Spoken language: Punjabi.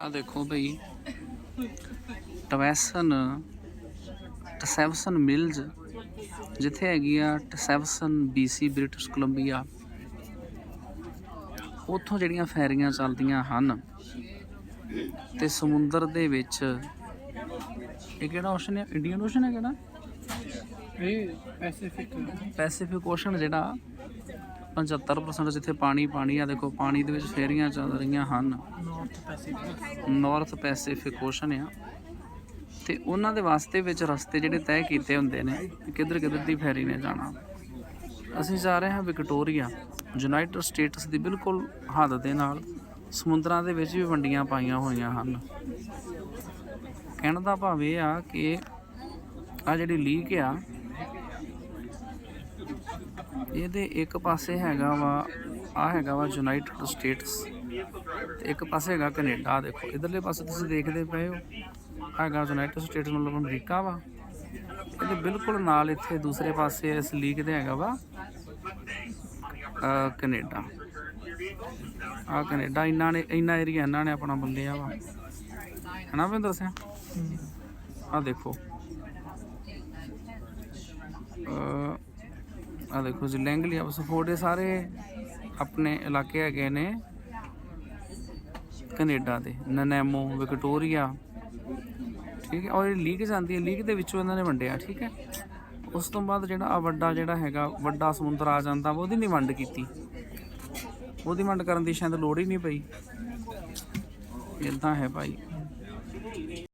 ਆ ਦੇਖੋ ਭਈ ਟਵੈਸਨ ਟਸੈਵਸਨ ਮਿਲਜ਼ ਜਿੱਥੇ ਹੈਗੀ ਆ ਟਸੈਵਸਨ BC ਬ੍ਰਿਟਿਸ਼ ਕੋਲੰਬੀਆ। ਉੱਥੋਂ ਜਿਹੜੀਆਂ ਫੈਰੀਆਂ ਚੱਲਦੀਆਂ ਹਨ ਤੇ ਸਮੁੰਦਰ ਦੇ ਵਿੱਚ ਇਹ ਕਿਹੜਾ ਓਸ਼ਨ ਹੈ ਇੰਡੀਅਨ ਓਸ਼ਨ ਹੈ ਕਿਹੜਾ? ਇਹ ਪੈਸੀਫਿਕ ਪੈਸੀਫਿਕ ਓਸ਼ਨ ਜਿਹੜਾ 75% ਜਿੱਥੇ ਪਾਣੀ ਪਾਣੀ ਆ, ਦੇਖੋ, ਪਾਣੀ ਦੇ ਵਿੱਚ ਫੇਰੀਆਂ ਚੱਲ ਰਹੀਆਂ ਹਨ। North pacific north pacific ocean ਆ। ਤੇ ਉਹਨਾਂ ਦੇ ਵਾਸਤੇ ਵਿੱਚ ਰਸਤੇ ਜਿਹੜੇ ਤੈਅ ਕੀਤੇ ਹੁੰਦੇ ਨੇ ਕਿੱਧਰ ਕਿੱਧਰ ਦੀ ਫੈਰੀ ਨੇ ਜਾਣਾ। ਅਸੀਂ ਜਾ ਰਹੇ ਹਾਂ ਵਿਕਟੋਰੀਆ, ਯੂਨਾਈਟਿਡ ਸਟੇਟਸ ਦੀ ਬਿਲਕੁਲ ਹੱਦ ਦੇ ਨਾਲ ਸਮੁੰਦਰਾਂ ਦੇ ਵਿੱਚ ਵੀ ਵੰਡੀਆਂ ਪਾਈਆਂ ਹੋਈਆਂ ਹਨ। ਕਹਿਣ ਦਾ ਭਾਵ ਇਹ ਆ ਕਿ ਆ ਜਿਹੜੀ ਲੀਕ ਆ ਇਹਦੇ ਇੱਕ ਪਾਸੇ ਹੈਗਾ ਵਾ ਆ ਹੈਗਾ ਵਾ ਯੂਨਾਈਟਿਡ ਸਟੇਟਸ ਤੇ ਇੱਕ ਪਾਸੇ ਹੈਗਾ ਕੈਨੇਡਾ ਦੇਖੋ ਇਧਰਲੇ ਪਾਸੇ ਤੁਸੀਂ ਦੇਖਦੇ ਪਏ ਹੋ ਹੈਗਾ ਯੂਨਾਈਟਿਡ ਸਟੇਟਸ ਮਤਲਬ ਅਮਰੀਕਾ ਵਾ। ਇਹਦੇ ਬਿਲਕੁਲ ਨਾਲ ਇੱਥੇ ਦੂਸਰੇ ਪਾਸੇ ਇਸ ਲੀਕ ਦੇ ਹੈਗਾ ਵਾ ਕੈਨੇਡਾ ਆ ਕੈਨੇਡਾ ਇਹਨਾਂ ਨੇ ਇੰਨਾ ਏਰੀਆ ਇਹਨਾਂ ਨੇ ਆਪਣਾ ਬੰਦਿਆ ਵਾ। ਹਨਾ ਮੈਂ ਦੱਸਿਆ ਆ ਦੇਖੋ। ਆ ਦੇਖੋ ਜੀ ਲੈਂਗਲੀ ਆਫਸਫੋਰਡ ਇਹ ਸਾਰੇ ਆਪਣੇ ਇਲਾਕੇ ਹੈਗੇ ਨੇ। ਕੈਨੇਡਾ ਦੇ, ਨਨੈਮੋ, ਵਿਕਟੋਰੀਆ। ਠੀਕ ਹੈ, ਔਰ ਇਹ ਲੀਕ ਜਾਂਦੀ ਹੈ, ਲੀਗ ਦੇ ਵਿੱਚੋਂ ਇਹਨਾਂ ਨੇ ਵੰਡਿਆ, ਠੀਕ ਹੈ। ਉਸ ਤੋਂ ਬਾਅਦ ਜਿਹੜਾ ਆ ਵੱਡਾ ਜਿਹੜਾ ਹੈਗਾ, ਵੱਡਾ ਸਮੁੰਦਰ ਆ ਜਾਂਦਾ, ਉਹਦੀ ਨਹੀਂ ਵੰਡ ਕੀਤੀ। ਉਹਦੀ ਵੰਡ ਕਰਨ ਦੀ ਸ਼ਾਇਦ ਲੋੜ ਹੀ ਨਹੀਂ ਪਈ। ਇਦਾਂ ਹੈ ਭਾਈ।